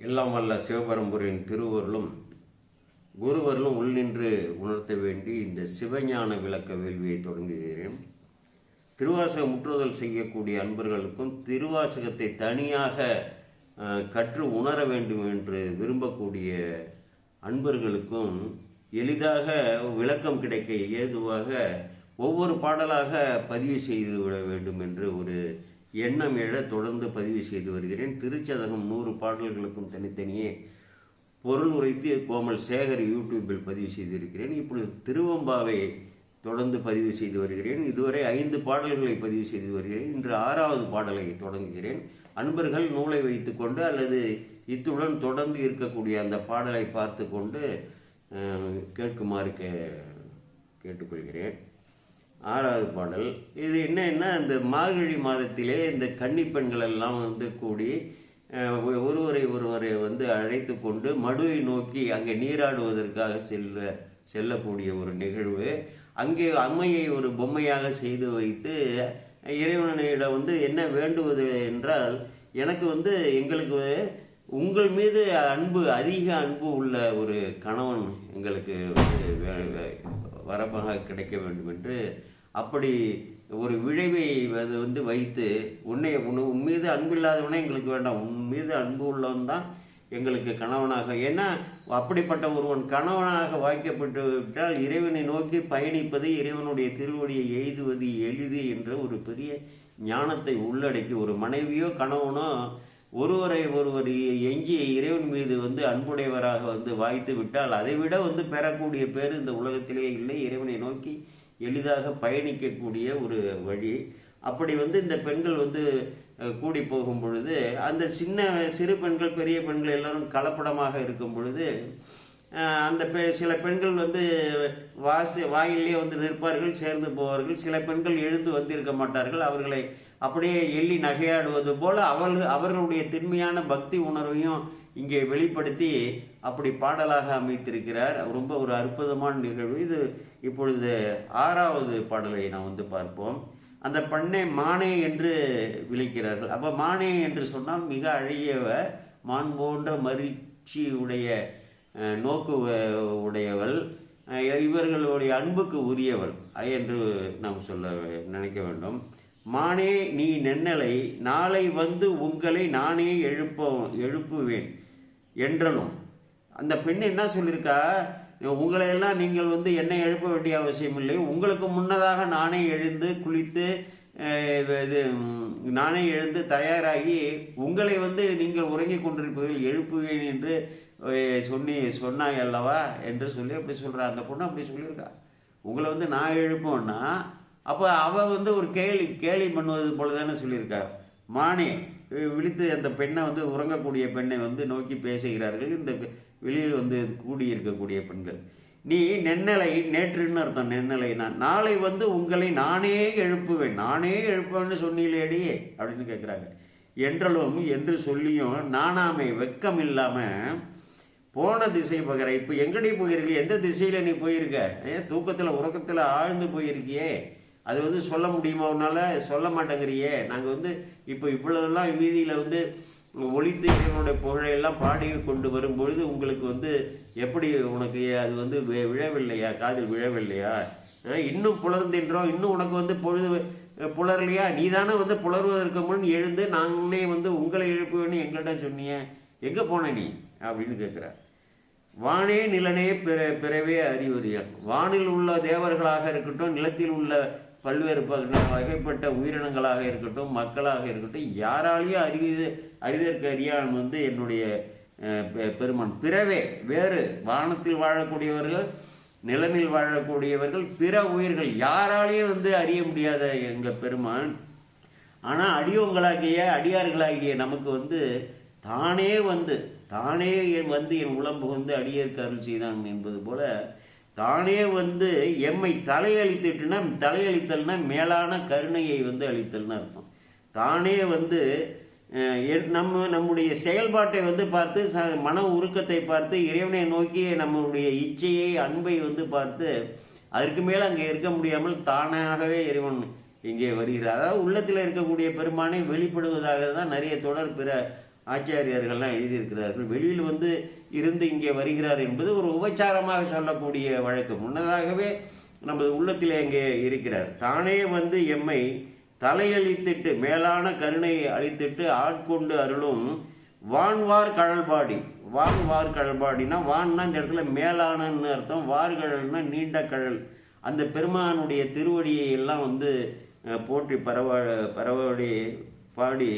எல்லாம் வல்ல சிவபரம்புரின் திருவருளும் குருவருளும் உள்நின்று உணர்த்த வேண்டி இந்த சிவஞான விளக்க வேள்வியை தொடங்குகிறேன். திருவாசக முற்றுதல் செய்யக்கூடிய அன்பர்களுக்கும் திருவாசகத்தை தனியாக கற்று உணர வேண்டும் என்று விரும்பக்கூடிய அன்பர்களுக்கும் எளிதாக விளக்கம் கிடைக்க ஏதுவாக ஒவ்வொரு பாடலாக பதிவு செய்து விட வேண்டும் என்று ஒரு எண்ணம் எழ தொடர்ந்து பதிவு செய்து வருகிறேன். திருச்சதகம் நூறு பாடல்களுக்கும் தனித்தனியே பொருள் உரைத்து கோமல் சேகர் யூடியூப்பில் பதிவு செய்திருக்கிறேன். இப்பொழுது திருவம்பாவை தொடர்ந்து பதிவு செய்து வருகிறேன். இதுவரை ஐந்து பாடல்களை பதிவு செய்து வருகிறேன். இன்று ஆறாவது பாடலை தொடங்குகிறேன். அன்பர்கள் நூலை வைத்துக்கொண்டு அல்லது இத்துடன் தொடர்ந்து இருக்கக்கூடிய அந்த பாடலை பார்த்து கொண்டு கேட்குமாறு கே கேட்டுக்கொள்கிறேன். ஆறாவது பாடல். இது என்னன்னா இந்த மார்கழி மாதத்திலே இந்த கன்னி பெண்கள் எல்லாம் வந்து கூடி ஒருவரை ஒருவரை வந்து அழைத்து கொண்டு மடுவை நோக்கி அங்கே நீராடுவதற்காக செல்ல செல்லக்கூடிய ஒரு நிகழ்வு. அங்கே அம்மையை ஒரு பொம்மையாக செய்து வைத்து இறைவனிடம் வந்து என்ன வேண்டுவது என்றால் எனக்கு வந்து எங்களுக்கு உங்கள் மீது அன்பு அதிக அன்பு உள்ள ஒரு கணவன் எங்களுக்கு வந்து வரமாக கிடைக்க வேண்டும் என்று அப்படி ஒரு விழைவை அது வந்து வைத்து உன்னை உன் உன் மீது அன்பு இல்லாதவனே எங்களுக்கு வேண்டாம். உன் மீது அன்பு உள்ளவன் தான் எங்களுக்கு கணவனாக. ஏன்னா அப்படிப்பட்ட ஒருவன் கணவனாக வாய்க்கப்பட்டு விட்டால் இறைவனை நோக்கி பயணிப்பது இறைவனுடைய திருவடியை எய்துவது எளிது என்ற ஒரு பெரிய ஞானத்தை உள்ளடக்கி ஒரு மனைவியோ கணவனோ ஒருவரை ஒருவர் எஞ்சி இறைவன் மீது வந்து அன்புடையவராக வந்து வாய்த்து விட்டால் அதை விட வந்து பெறக்கூடிய பேர் இந்த உலகத்திலே இல்லை. இறைவனை நோக்கி எளிதாக பயணிக்கக்கூடிய ஒரு வழி. அப்படி வந்து இந்த பெண்கள் வந்து கூடி போகும் பொழுது அந்த சின்ன சிறு பெண்கள் பெரிய பெண்கள் எல்லாரும் கலப்படமாக இருக்கும் பொழுது அந்த பெ சில பெண்கள் வந்து வாசி வாயிலே வந்து நிற்பார்கள் சேர்ந்து போவார்கள். சில பெண்கள் எழுந்து வந்திருக்க மாட்டார்கள். அவர்களை அப்படியே எள்ளி நகையாடுவது போல அவர்கள் அவர்களுடைய திண்மையான பக்தி உணர்வையும் இங்கே வெளிப்படுத்தி அப்படி பாடலாக அமைத்திருக்கிறார். ரொம்ப ஒரு அற்புதமான நிகழ்வு. இது இப்பொழுது ஆறாவது பாடலை நாம் வந்து பார்ப்போம். அந்த பண்ணை மானே என்று விழிக்கிறார்கள் அப்போ மானே என்று சொன்னால் மிக அழகியவ மான் போன்ற மகிழ்ச்சி உடைய நோக்கு உடையவள். இவர்களுடைய அன்புக்கு உரியவள் என்று நாம் சொல்ல நினைக்க வேண்டும். மானே நீ நென்னலை நாளை வந்து உங்களை நானே எழுப்ப எழுப்புவேன் என்றலும் அந்த பெண் என்ன சொல்லியிருக்கா உங்களை எல்லாம் நீங்கள் வந்து என்னை எழுப்ப வேண்டிய அவசியம் இல்லை. உங்களுக்கு முன்னதாக நானே எழுந்து குளித்து இது நானே எழுந்து தயாராகி உங்களை வந்து நீங்கள் உறங்கிக் கொண்டிருப்பீர்கள் எழுப்புவேன் என்று சொன்னி சொன்னாய் அல்லவா? என்று சொல்லி அப்படி சொல்கிறா அந்த பொண்ணு அப்படி சொல்லியிருக்கா. உங்களை வந்து நான் எழுப்போன்னா அப்போ அவ வந்து ஒரு கேலி கேலி பண்ணுவது போல தானே சொல்லியிருக்கா. மானே விழித்து அந்த பெண்ணை வந்து உறங்கக்கூடிய பெண்ணை வந்து நோக்கி பேசுகிறார்கள். இந்த வெளியில் வந்து கூடியிருக்கக்கூடிய பெண்கள். நீ நென்னலை நேற்றுன்னு அர்த்தம் நென்னலைனா நாளை வந்து உங்களை நானே எழுப்புவேன். நானே எழுப்புவேன்னு சொன்னீங்களேடி அப்படின்னு கேட்குறாங்க என்றலும் என்று சொல்லியும் நானாமை வெக்கம் இல்லாமல் போன திசை பகிர இப்போ எங்கடி போயிருக்க? எந்த திசையில் நீ போயிருக்க? ஏன் தூக்கத்தில் உறக்கத்தில் ஆழ்ந்து போயிருக்கியே. அது வந்து சொல்ல முடியுமா உன்னால் சொல்ல மாட்டேங்கிறியே. நாங்கள் வந்து இப்போ இவ்வளவுலாம் வீதியில் வந்து ஒளித்து இறைவனுடைய புகழையெல்லாம் பாடி கொண்டு வரும்பொழுது உங்களுக்கு வந்து எப்படி உனக்கு அது வந்து வி- விழவில்லையா? காதில் விழவில்லையா? இன்னும் புலர்ந்தின்றோம். இன்னும் உனக்கு வந்து பொழுது புலரலையா? நீ தானே வந்து புலர்வதற்கு முன் எழுந்து நாங்களே வந்து உங்களை எழுப்புவேன்னு எங்கள்கிட்ட சொன்னியே. எங்கே போன நீ? அப்படின்னு கேட்குறார். வானே நிலனே பிற பிறவே அறிவறியான். வானில் உள்ள தேவர்களாக இருக்கட்டும் நிலத்தில் உள்ள பல்வேறு பக வகைப்பட்ட உயிரினங்களாக இருக்கட்டும் மக்களாக இருக்கட்டும் யாராலையும் அறிவு அறிதற்கு அறியான் வந்து என்னுடைய பெ- பெருமான். பிறவே வேறு வானத்தில் வாழக்கூடியவர்கள் நிலனில் வாழக்கூடியவர்கள் பிற உயிர்கள் யாராலையும் வந்து அறிய முடியாத எங்கள் பெருமான். ஆனால் அடியவங்களாகிய அடியார்களாகிய நமக்கு வந்து தானே வந்து தானே என் வந்து என் உடம்பு வந்து அடியேற்கு அருள் செய்தான் என்பது போல தானே வந்து எம்மை தலையளித்துட்டுனா தலையளித்தல்னா மேலான கருணையை வந்து அளித்தல்னு அர்த்தம். தானே வந்து நம்ம நம்முடைய செயல்பாட்டை வந்து பார்த்து ச- மன உருக்கத்தை பார்த்து இறைவனை நோக்கி நம்மளுடைய இச்சையை அன்பை வந்து பார்த்து அதற்கு மேலே அங்கே இருக்க முடியாமல் தானாகவே இறைவன் இங்கே வருகிறார். அதாவது உள்ளத்தில் இருக்கக்கூடிய பெருமானை வெளிப்படுவதாக தான் நிறைய தொடர் பிற ஆச்சாரியர்கள்லாம் எழுதியிருக்கிறார்கள். வெளியில் வந்து இருந்து இங்கே வருகிறார் என்பது ஒரு உபச்சாரமாக சொல்லக்கூடிய வழக்கு முன்னதாகவே நமது உள்ளத்திலே அங்கே இருக்கிறார். தானே வந்து எம்மை தலையளித்திட்டு மேலான கருணை அளித்திட்டு ஆட்கொண்டு அருளும் வான்வார் கழல்பாடி. வான்வார் கடல்பாடினா வான்னா இந்த இடத்துல மேலானன்னு அர்த்தம் வார்கழல்னா நீண்ட கழல். அந்த பெருமானுடைய திருவடியை எல்லாம் வந்து போற்றி பரவ பரவடி பாடி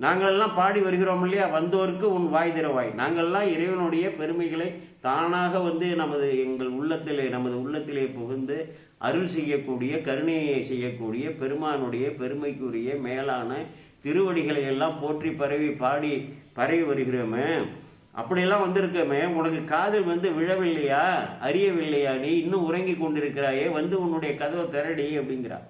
நாங்களெல்லாம் பாடி வருகிறோம் இல்லையா? வந்தோருக்கு உன் வாய் திறவாய். நாங்கள்லாம் இறைவனுடைய பெருமைகளை தானாக வந்து நமது எங்கள் உள்ளத்திலே நமது உள்ளத்திலே புகுந்து அருள் செய்யக்கூடிய கருணையை செய்யக்கூடிய பெருமானுடைய பெருமைக்குரிய மேலான திருவடிகளை எல்லாம் போற்றி பரவி பாடி பரவி வருகிறோமே. அப்படியெல்லாம் வந்திருக்கமே. உனக்கு காதல் வந்து விழவில்லையா? அறியவில்லையா? நீ இன்னும் உறங்கி கொண்டிருக்கிறாயே. வந்து உன்னுடைய கதவை திரடி அப்படிங்கிறா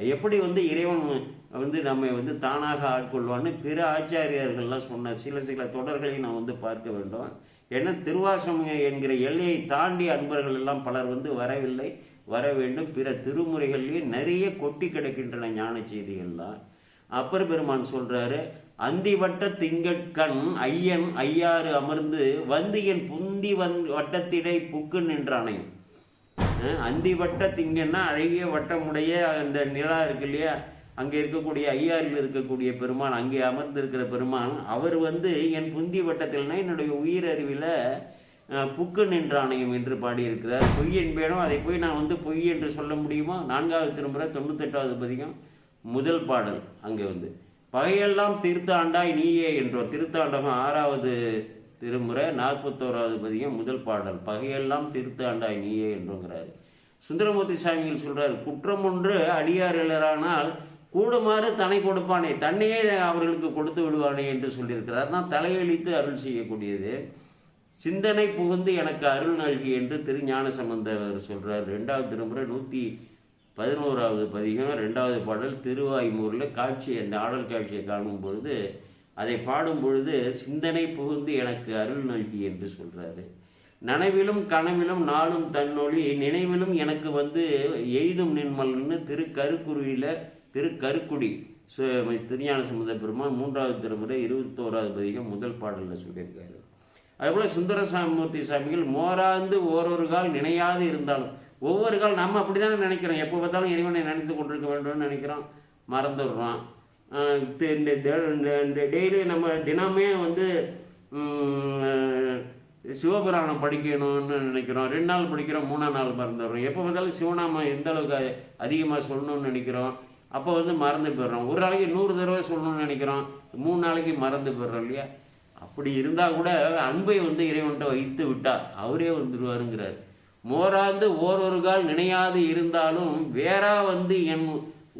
எப்படி வந்து இறைவன் வந்து நம்மை வந்து தானாக ஆட்கொள்வான்னு பிற ஆச்சாரியர்கள்லாம் சொன்ன சில சில தொடர்களை நாம் வந்து பார்க்க வேண்டும். ஏன்னா திருவாசம் என்கிற எல்லையை தாண்டி அன்பர்கள் எல்லாம் பலர் வந்து வரவில்லை. வர வேண்டும். பிற திருமுறைகள்லேயே நிறைய கொட்டி கிடக்கின்றன ஞான செய்திகள்லாம். அப்பர் பெருமான் சொல்றாரு அந்தி வட்ட திங்கட்கண் ஐயன் ஐயாறு அமர்ந்து வந்து என் புந்தி வந் வட்டத்திடை புக்கு நின்றானையும். அந்தி வட்ட திங்கன்னா அழகிய வட்டமுடைய அந்த நிலா இருக்கு இல்லையா? அங்கே இருக்கக்கூடிய ஐயாரில் இருக்கக்கூடிய பெருமான் அங்கே அமர்ந்திருக்கிற பெருமான் அவர் வந்து என் புந்தி வட்டத்தில்னா என்னுடைய உயிர் அறிவில் புக்கு நின்றாணையம் என்று பாடியிருக்கிறார். பொய் என்பேனும் அதை போய் நான் வந்து பொய் என்று சொல்ல முடியுமா? நான்காவது திரும்புகிற தொண்ணூத்தெட்டாவது பதிகம் முதல் பாடல் அங்கே வந்து. பகையெல்லாம் திருத்தாண்டாய் நீயே என்றோம் திருத்தாண்டகம் ஆறாவது திருமுறை நாற்பத்தோராவது பதிகம் முதல் பாடல். பகையெல்லாம் திருத்தாண்டாய் நீயே என்றுங்கிறாரு. சுந்தரமூர்த்தி சாமிகள் சொல்றாரு குற்றம் ஒன்று அடியாரிலரானால் கூடுமாறு தன்னை கொடுப்பானே தன்னையே அவர்களுக்கு கொடுத்து விடுவானே என்று சொல்லியிருக்கிறார். தான் தலையளித்து அருள் செய்யக்கூடியது. சிந்தனை புகுந்து எனக்கு அருள் நல்கி என்று திருஞான சம்பந்தர் சொல்றார். ரெண்டாவது திருமுறை நூற்றி பதினோராவது பதிகம் ரெண்டாவது பாடல் திருவாய்மூரில் காட்சி அந்த ஆடல் காட்சியை காணும் பொழுது அதை பாடும் பொழுது சிந்தனை புகுந்து எனக்கு அருள் நல்கி என்று சொல்றாரு. நனவிலும் கனவிலும் நாளும் தன்னொழி நினைவிலும் எனக்கு வந்து எய்தும் நின்மல்னு திருக்கருக்குருவியில் திருக்கருக்குடி சு- திருஞான சம்பந்த பெருமான் மூன்றாவது திருமுறை இருபத்தோராவது பதிகம் முதல் பாடலில் சொல்லியிருக்காரு. அதுபோல் சுந்தரசாமூர்த்தி சாமிகள் மோராந்து ஓரொரு கால் நினையாது இருந்தாலும் ஒவ்வொரு கால் நம்ம அப்படி தானே நினைக்கிறோம். எப்போ பார்த்தாலும் இறைவனை நினைத்து கொண்டிருக்க வேண்டும்னு நினைக்கிறோம். மறந்துடுறோம். இந்த டெய்லி நம்ம தினமே வந்து சிவபுராணம் படிக்கணும்னு நினைக்கிறோம். ரெண்டு நாள் படிக்கிறோம் மூணாம் நாள் மறந்துடுறோம். எப்போ பார்த்தாலும் சிவநாமம் எந்த அளவுக்கு அதிகமாக சொல்லணும்னு நினைக்கிறோம். அப்போ வந்து மறந்து போயிடுறோம். ஒரு நாளைக்கு நூறு தடவை சொல்லணும்னு நினைக்கிறோம். மூணு நாளைக்கு மறந்து போயிடுறோம் இல்லையா? அப்படி இருந்தால் கூட அன்பை வந்து இறைவன்கிட்ட வைத்து விட்டார் அவரே வந்துடுவாருங்கிறார் மோராந்து ஓரொரு கால் நினையாது இருந்தாலும் வேறா வந்து என்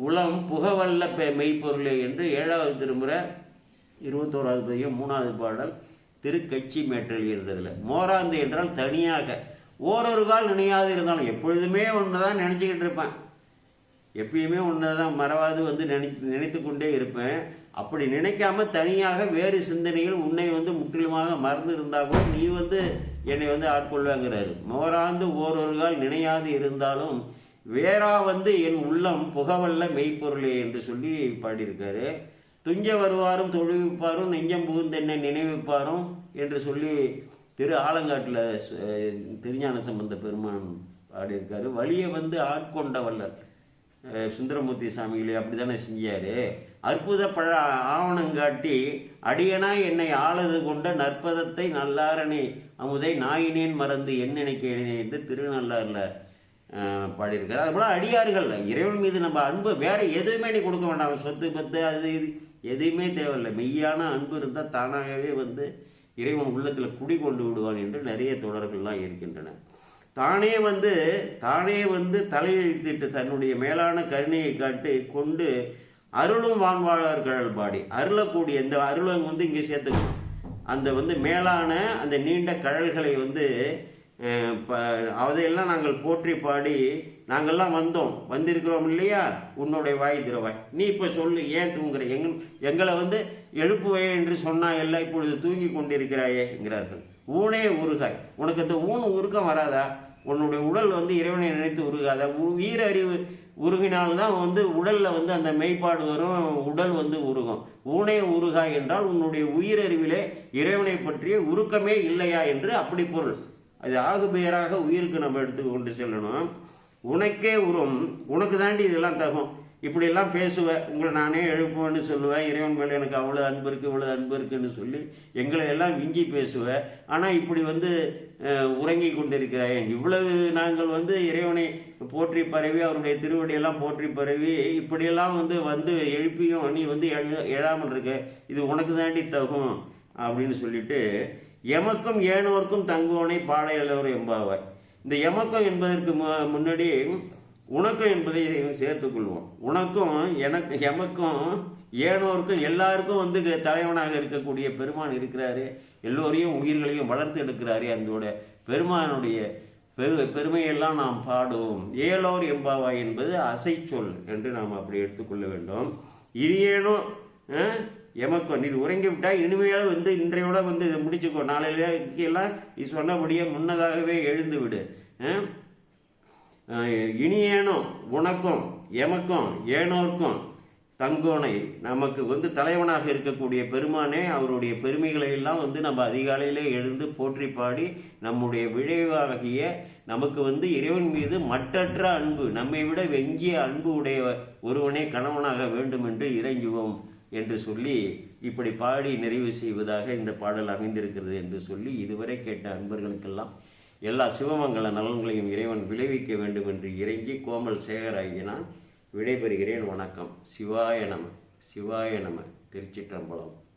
உளம் புகவல்ல பெ- மெய்ப்பொருளே என்று ஏழாவது திருமுறை இருபத்தோராவது பதிகம் மூணாவது பாடல் திருக்கட்சி மேற்றல் இருந்ததில் மோராந்து என்றால் தனியாக. ஓரொரு கால் நினையாது இருந்தாலும் எப்பொழுதுமே ஒன்று தான் நினச்சிக்கிட்டு இருப்பேன். எப்பயுமே ஒன்று தான் மறவாது வந்து நினை நினைத்து கொண்டே இருப்பேன். அப்படி நினைக்காம தனியாக வேறு சிந்தனையில் உன்னை வந்து முற்றிலுமாக மறந்து இருந்தால் கூட நீ வந்து என்னை வந்து ஆட்கொள்வாங்கிறாரு. மோராந்து ஓரொரு கால் நினையாது இருந்தாலும் வேறா வந்து என் உள்ளம் புகவல்ல மெய்ப்பொருளே என்று சொல்லி பாடியிருக்காரு. துஞ்ச வருவாரும் தொழுவிப்பாரும் நெஞ்சம் புகுந்தென்னை நினைவிப்பாரும் என்று சொல்லி திரு ஆலங்காட்டில் திருஞான சம்பந்த பெருமான் பாடியிருக்காரு. வழியை வந்து ஆட்கொண்ட வல்லர் சுந்தரமூர்த்தி சாமிகளே அப்படிதானே செஞ்சார். அற்புத பழ ஆவணங்காட்டி அடியனா என்னை ஆளது கொண்ட நற்பதத்தை நல்லாரனே அமுதை நாயினேன் மறந்து என் நினைக்கிறேனே என்று திருநள்ளாரில் பாடியிருக்காரு அதுபோல் அடியார்கள் இறைவன் மீது நம்ம அன்பு வேற எதுவுமே நீ கொடுக்க வேண்டாம். சொத்து பத்து அது இது எதுவுமே தேவையில்லை. மெய்யான அன்பு இருந்தால் தானாகவே வந்து இறைவன் உள்ளத்தில் குடி கொண்டு விடுவான் என்று நிறைய தொடர்கள்லாம் இருக்கின்றன தானே வந்து தானே வந்து தலையெழுத்திட்டு தன்னுடைய மேலான கருணையை காட்டி கொண்டு அருளும் வான்வாழர்கள் பாடி அருளக்கூடிய இந்த அருளம் வந்து இங்கே சேர்த்துக்கணும். அந்த வந்து மேலான அந்த நீண்ட கழல்களை வந்து அதையெல்லாம் நாங்கள் போற்றி பாடி நாங்கள்லாம் வந்தோம். வந்திருக்கிறோம் இல்லையா? உன்னுடைய வாய் திரவாய் நீ இப்போ சொல்லு ஏன் தூங்குற? எங் எங்களை வந்து எழுப்புவே என்று சொன்னால் எல்லாம் இப்பொழுது தூங்கி கொண்டிருக்கிறாயே என்கிறார்கள். ஊனே உருகாய். உனக்கு இந்த ஊன் உருக்கம் வராதா? உன்னுடைய உடல் வந்து இறைவனை நினைத்து உருகாதா? உ- உயிர் அறிவு உருகினால்தான் வந்து உடலில் வந்து அந்த மெய்ப்பாடு வரும் உடல் வந்து உருகும். ஊனே உருகாய் என்றால் உன்னுடைய உயிரறிவிலே இறைவனை பற்றிய உருக்கமே இல்லையா என்று அப்படி பொருள். அது ஆகுபெயராக உயிருக்கு நம்ம எடுத்து கொண்டு செல்லணும். உனக்கே உரம். உனக்கு தாண்டி இதெல்லாம் தகும். இப்படியெல்லாம் பேசுவேன் உங்களை நானே எழுப்புவேன்னு சொல்லுவேன் இறைவன் மேலே எனக்கு அவ்வளோ அன்பு இருக்குது இவ்வளோ அன்பு இருக்குன்னு சொல்லி எங்களை எல்லாம் விஞ்சி பேசுவேன் ஆனால் இப்படி வந்து உறங்கி கொண்டிருக்கிறாய். இவ்வளவு நாங்கள் வந்து இறைவனை போற்றி பரவி அவருடைய திருவடியெல்லாம் போற்றி பரவி இப்படியெல்லாம் வந்து வந்து எழுப்பியும் நீ வந்து எழ எழாமல் இருக்க. இது உனக்கு தாண்டி தகும் அப்படின்னு சொல்லிட்டு எமக்கும் ஏனோர்க்கும் தங்குவனை பாடையலவர் எம்பாவாய் இந்த எமக்கம் என்பதற்கு மு- முன்னாடி உனக்கும் என்பதை சேர்த்துக்கொள்வோம் உனக்கும் எனக்கு எமக்கும் ஏனோருக்கும் எல்லாருக்கும் வந்து தலைவனாக இருக்கக்கூடிய பெருமான் இருக்கிறாரு. எல்லோரையும் உயிர்களையும் வளர்த்து எடுக்கிறாரு அதோட பெருமானுடைய பெரு பெருமையெல்லாம் நாம் பாடுவோம். ஏலோர் எம்பாவாய் என்பது அசைச்சொல் என்று நாம் அப்படி எடுத்துக்கொள்ள வேண்டும். இனியேனும் அஹ், எமக்கும் இது உறங்கி விட்டால் இனிமையாக வந்து இன்றையோட வந்து இதை முடிச்சுக்கோ. நாளையிலாம் நீ சொன்னபடியே முன்னதாகவே எழுந்து விடு. இனியேனோ உனக்கும் எமக்கும் ஏனோர்க்கும் தங்கோனை நமக்கு வந்து தலைவனாக இருக்கக்கூடிய பெருமானே அவருடைய பெருமைகளை எல்லாம் வந்து நம்ம அதிகாலையிலே எழுந்து போற்றி பாடி நம்முடைய விளைவாகிய நமக்கு வந்து இறைவன் மீது மட்டற்ற அன்பு நம்மை விட வெங்கிய அன்பு உடைய ஒருவனே கணவனாக வேண்டும் என்று இறைஞ்சுவோம். என்று சொல்லி இப்படி பாடி நிறைவு செய்வதாக இந்த பாடல் அமைந்திருக்கிறது என்று சொல்லி இதுவரை கேட்ட அன்பர்களுக்கெல்லாம் எல்லா சிவமங்கல நலன்களையும் இறைவன் விளைவிக்க வேண்டும் என்று இறங்கி கோமல் சேகராகி நான் விடைபெறுகிறேன். வணக்கம். சிவாய நம. சிவாய நம. திருச்சிற்றம்பலம்.